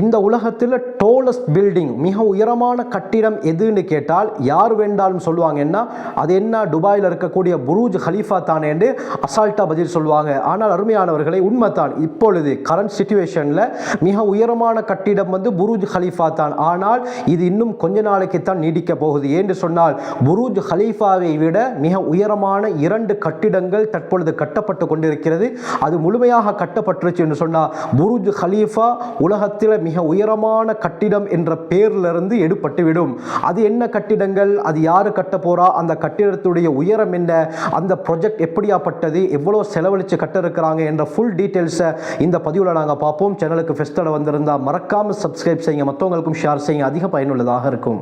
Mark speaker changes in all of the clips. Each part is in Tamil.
Speaker 1: இந்த உலகத்தில் டோலஸ்ட் பில்டிங் மிக உயரமான கட்டிடம் எதுன்னு கேட்டால் யார் வேண்டாலும் சொல்லுவாங்கன்னா அது என்ன? துபாயில் இருக்கக்கூடிய புரூஜ் ஹலீஃபா தானே என்று அசால்ட்டாக பதில் சொல்லுவாங்க. ஆனால் அருமையானவர்களை உண்மைத்தான் இப்பொழுது கரண்ட் சுச்சுவேஷனில் மிக உயரமான கட்டிடம் வந்து புரூஜ் ஹலீஃபா தான். ஆனால் இது இன்னும் கொஞ்ச நாளைக்கு தான் நீடிக்க போகுது. என்று சொன்னால் புரூஜ் ஹலீஃபாவை விட மிக உயரமான இரண்டு கட்டிடங்கள் தற்பொழுது கட்டப்பட்டு கொண்டிருக்கிறது. அது முழுமையாக கட்டப்பட்டுருச்சு என்று சொன்னால் புரூஜ் ஹலீஃபா உலகத்தில் மிக உயரமான கட்டிடம் என்ற பேர்லிருந்து எடுபட்டுவிடும். அது என்ன கட்டிடங்கள்? அது யார் கட்ட போறா? அந்த கட்டிடத்துடைய உயரம் என்ன? அந்த ப்ரொஜெக்ட் எப்படியாப்பட்டது? எவ்வளோ செலவழித்து கட்டிருக்கிறாங்க என்ற ஃபுல் டீட்டெயில்ஸை இந்த பதிவில் நாங்கள் பார்ப்போம். சேனலுக்கு ஃபெஸ்டோட வந்திருந்தால் மறக்காமல் சப்ஸ்கிரைப் செய்யுங்க. மற்றவங்களுக்கும் ஷேர் செய்யுங்க. அதிக பயனுள்ளதாக இருக்கும்.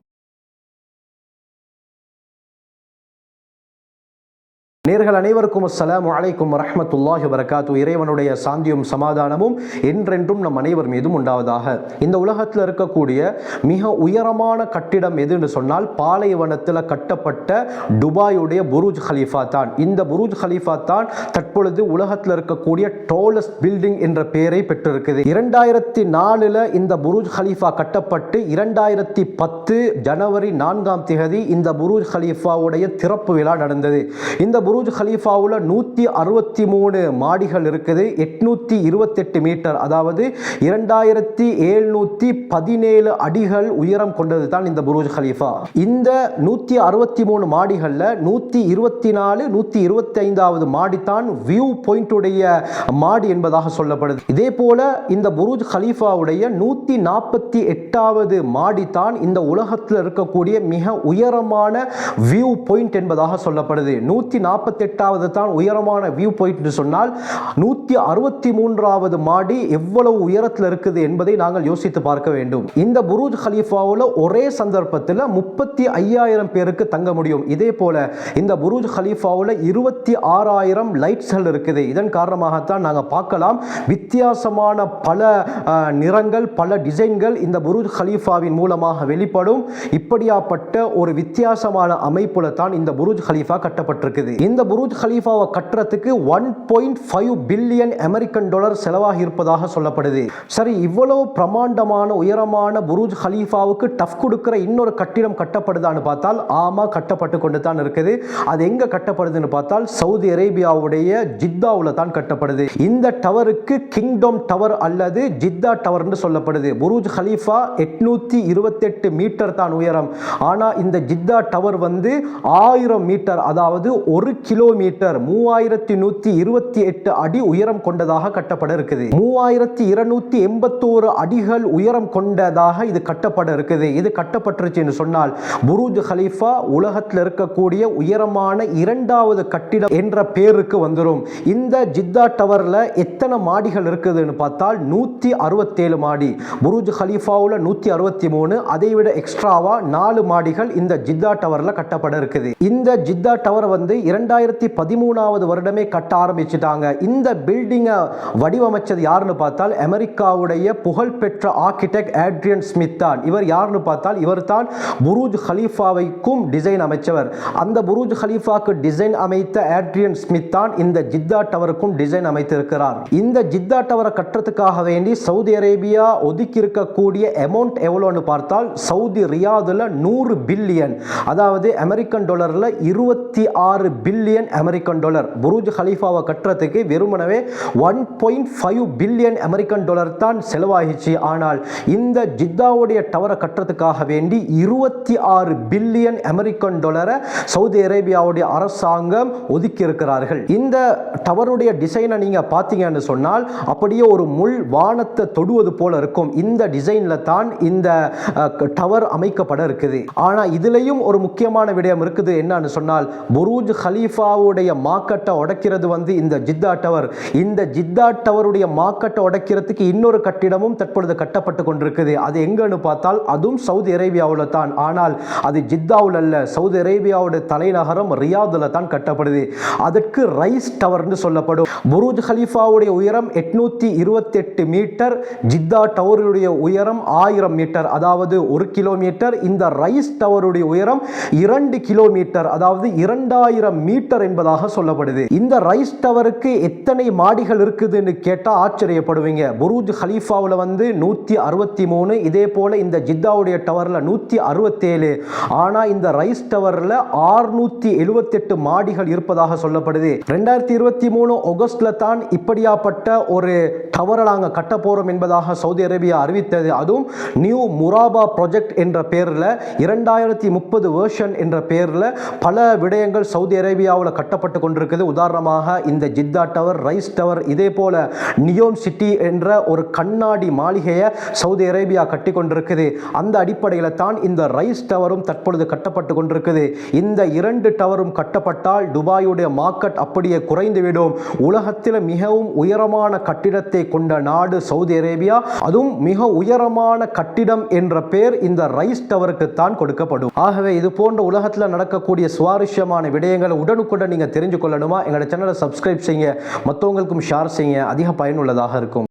Speaker 1: நேர்கள் அனைவருக்கும் அஸ்லாம் வலைக்கும் வரஹ்மத்துல்லாஹி வரகாத்து இறைவனுடைய சாந்தியும் சமாதானமும் என்றென்றும் நம் அனைவர் மீதும் உண்டாவதாக. இந்த உலகத்தில் இருக்கக்கூடிய மிக உயரமான கட்டிடம் எதுன்னு சொன்னால் பாலைவனத்தில் கட்டப்பட்ட துபாயுடைய புரூஜ் ஹலீஃபா தான். இந்த புரூஜ் ஹலீஃபா தான் தற்பொழுது உலகத்தில் இருக்கக்கூடிய டோலஸ்ட் பில்டிங் என்ற பெயரை பெற்றிருக்குது. இரண்டாயிரத்தி நாலில் இந்த புரூஜ் ஹலீஃபா கட்டப்பட்டு இரண்டாயிரத்தி பத்து ஜனவரி நான்காம் திகதி இந்த புரூஜ் ஹலீஃபாவுடைய திறப்பு விழா நடந்தது. இந்த புரூஜ் ஹலீஃபாவில் நூற்றி அறுபத்தி மூணு மாடிகள் இருக்குது. எட்நூற்றி இருபத்தெட்டு மீட்டர். அதாவது இரண்டாயிரத்தி எழுநூற்றி பதினேழு அடிகள் உயரம் கொண்டது தான் இந்த புரூஜ் ஹலீஃபா இந்த நூற்றி அறுபத்தி மூணு மாடிகளில் நூற்றி இருபத்தி நாலு நூற்றி இருபத்தி ஐந்தாவது மாடி தான் வியூ பாயிண்ட்டுடைய மாடி என்பதாக சொல்லப்படுது. இதே போல இந்த புரூஜ் ஹலீஃபாவுடைய நூற்றி நாற்பத்தி எட்டாவது மாடி தான் இந்த உலகத்தில் இருக்கக்கூடிய மிக உயரமான வியூ பாயிண்ட் என்பதாக சொல்லப்படுது. நூற்றி நாற்பத்தி நாற்பத்தெட்டாவது தான் உயரமான வியூ பாயிண்ட்னு சொன்னால் நூற்றி அறுபத்தி மூன்றாவது மாடி எவ்வளவு உயரத்தில் இருக்குது என்பதை நாங்கள் யோசித்து பார்க்க வேண்டும். இந்த புரூஜ் ஹலீஃபாவில் ஒரே சந்தர்ப்பத்தில் முப்பத்தி ஐயாயிரம் பேருக்கு தங்க முடியும். இதே போல இந்த புரூஜ் ஹலீஃபாவில் இருபத்தி ஆறாயிரம் லைட்ஸ்கள் இருக்குது. இதன் காரணமாகத்தான் நாங்கள் பார்க்கலாம் வித்தியாசமான பல நிறங்கள் பல டிசைன்கள் இந்த புரூஜ் ஹலீஃபாவின் மூலமாக வெளிப்படும். இப்படியாப்பட்ட ஒரு வித்தியாசமான அமைப்புல தான் இந்த புரூஜ் ஹலீஃபா கட்டப்பட்டிருக்குது. இந்த புரூஜ் ஹலீஃபாவை கட்டுறதுக்கு one point five billion American dollar செலவாகி இருப்பதாக சொல்லப்படுது. சரி இவ்வளவு பிரமாண்டமான உயரமான புரூஜ் ஹலீஃபாவுக்கு டஃப் கொடுக்கிற இன்னொரு கட்டிடம் கட்டப்படுதான்னு பார்த்தால் ஆமா கட்டப்பட்டு கொண்டு தான் இருக்குது. அது எங்க கட்டப்படுதுன்னு பார்த்தால் சவுதி அரேபியாவுடைய ஜித்தாவில் தான் கட்டப்படுது. இந்த டவருக்கு கிங்டம் டவர் அல்லது ஜித்தா டவர்னு சொல்லப்படுது. புரூஜ் ஹலீஃபா எட்நூத்தி இருபத்தெட்டு மீட்டர் தான் உயரம். ஆனால் இந்த ஜித்தா டவர் வந்து ஆயிரம் மீட்டர் அதாவது ஒரு கிலோமீட்டர் மூவாயிரத்தி நூத்தி இருபத்தி எட்டு அடி உயரம் கொண்டதாக கட்டப்பட இருக்குது மூவாயிரத்தி இருநூத்தி எண்பத்தோரு அடிகள் உயரம் கொண்டதாக இது கட்டப்பட இருக்குது இது கட்டப்பட்டுருச்சுன்னு சொன்னால் புரூஜ் ஹலீஃபா உலகத்தில் இருக்கக்கூடிய உயரமான இரண்டாவது கட்டிடம் என்ற பேருக்கு வந்துடும் இந்த ஜித்தா டவர்ல எத்தனை மாடிகள் இருக்குதுன்னு பார்த்தால் நூற்றி அறுபத்தேழு மாடி. புரூஜ் ஹலீஃபாவில் நூற்றி அறுபத்தி மூணு அதை விட எக்ஸ்ட்ராவா நாலு மாடிகள் இந்த ஜித்தா டவர்ல கட்டப்பட இருக்குது இந்த ஜித்தா டவர் வந்து இரண்டு ரெண்டாயிரத்தி பதிமூணாவது வருடமே கட்ட ஆரம்பிச்சிட்டாங்க. இந்த பில்டிங்கை வடிவமைச்சது யாருன்னு பார்த்தால் அமெரிக்காவுடைய புகழ்பெற்ற ஆர்கிடெக்ட் ஆட்ரியன் ஸ்மித் தான். இவர் யாருன்னு பார்த்தால் இவர் தான் புரூஜ் ஹலீஃபாவைக்கும் டிசைன் அமைச்சவர். அந்த புரூஜ் ஹலீஃபாக்கு டிசைன் அமைத்த ஆட்ரியன் ஸ்மித் தான் இந்த ஜித்தா டவருக்கும் டிசைன் அமைத்திருக்கிறார். இந்த ஜித்தா டவரை கட்டுறதுக்காக வேண்டி சவுதி அரேபியா ஒதுக்கி இருக்கக்கூடிய அமௌண்ட் எவ்வளோன்னு பார்த்தால் சவுதி ரியாதில் நூறு பில்லியன் அதாவது அமெரிக்கன் டாலரில் இருபத்தி ஆறு பில்லியன் அமெரிக்கன் டாலர் புரூஜ் ஹலீஃபாவை கட்டுறதுக்கு வெறுமனவே one point five billion American dollar தான் செலவாகிச்சு. ஆனால் இந்த ஜித்தாவுடைய டவரை கட்டுறதுக்காக வேண்டி இருபத்தி ஆறு பில்லியன் அமெரிக்கன் டாலரை சவுதி அரேபியாவுடைய அரசாங்கம் ஒதுக்கி இருக்கிறார்கள் இந்த டவருடைய டிசைனை நீங்க பார்த்தீங்கன்னு சொன்னால் அப்படியே ஒரு முள் வானத்தை தொடுவது போல இருக்கும். இந்த டிசைன்ல தான் இந்த டவர் அமைக்கப்பட இருக்குது. ஆனா இதுலயும் ஒரு முக்கியமான விடயம் இருக்குது. என்னன்னு சொன்னால் புரூஜ் ஹலீஃபாவுடைய மாக்கட்டை உடைக்கிறது வந்து இந்த ஜித்தா டவர். இந்த ஜித்தா டவருடைய மாக்கட்டை உடைக்கிறதுக்கு இன்னொரு கட்டிடமும் தற்பொழுது கட்டப்பட்டு கொண்டிருக்குது. அது எங்கன்னு பார்த்தால் அதுவும் சவுதி அரேபியாவில் தான். ஆனால் அது ஜித்தாவில் அல்ல. சவுதி அரேபியாவுடைய தலைநகரம் ரியாதுல தான் கட்டப்படுது. அதற்கு ரைஸ் டவர்னு சொல்லப்படும். புரூஜ் ஹலீஃபாவுடைய உயரம் எட்நூத்தி இருபத்தெட்டு மீட்டர். ஜித்தா டவருடைய உயரம் ஆயிரம் மீட்டர். அதாவது ஒரு கிலோமீட்டர். இந்த ரைஸ் டவருடைய உயரம் இரண்டு கிலோமீட்டர். அதாவது இரண்டாயிரம் மீட்டர் மீட்டர் என்பதாக சொல்லப்படுது. இந்த ரைஸ் டவருக்கு எத்தனை மாடிகள் இருக்குதுன்னு கேட்டா ஆச்சரியப்படுவீங்க. புரூஜ் ஹலீஃபாவில் வந்து நூத்தி அறுபத்தி மூணு இதே போல இந்த ஜித்தாவுடைய டவர்ல நூத்தி அறுபத்தேழு. ஆனா இந்த ரைஸ் டவர்ல ஆறுநூத்தி எழுபத்தெட்டு மாடிகள் இருப்பதாக சொல்லப்படுது. ரெண்டாயிரத்தி இருபத்தி மூணு ஆகஸ்ட்ல தான் இப்படியாப்பட்ட ஒரு டவரை நாங்கள் கட்ட போறோம் என்பதாக சவுதி அரேபியா அறிவித்தது. அதுவும் நியூ முராபா ப்ராஜெக்ட் என்ற பேரில் இரண்டாயிரத்தி முப்பது வேர்ஷன் என்ற பேரில் பல விடயங்கள் சவுதி அரேபியா இந்தியாவில் கட்டப்பட்டு கொண்டிருக்குது உதாரணமாக இந்த ஜித்தா டவர் ரைஸ் டவர் இதே போல நியோம் சிட்டி என்ற ஒரு கண்ணாடி மாளிகையை சவுதி அரேபியா கட்டி கொண்டிருக்குது. அந்த அடிப்படையில் தான் இந்த ரைஸ் டவரும் தற்பொழுது கட்டப்பட்டு கொண்டிருக்குது. இந்த இரண்டு டவரும் கட்டப்பட்டால் துபாயுடைய மார்க்கெட் அப்படியே குறைந்துவிடும். உலகத்தில் மிகவும் உயரமான கட்டிடத்தை கொண்ட நாடு சவுதி அரேபியா. அதுவும் மிக உயரமான கட்டிடம் என்ற பெயர் இந்த ரைஸ் டவருக்கு தான் கொடுக்கப்படும். ஆகவே இது போன்ற உலகத்தில் நடக்கக்கூடிய சுவாரஸ்யமான விடயங்களை உடன் உடனுக்குடன் நீங்கள் தெரிஞ்சு கொள்ளணுமா எங்களோட சேனலை சப்ஸ்கிரைப் செய்யுங்க. மற்றவங்களுக்கும் ஷேர் செய்யுங்க. அதிக பயனுள்ளதாக இருக்கும்.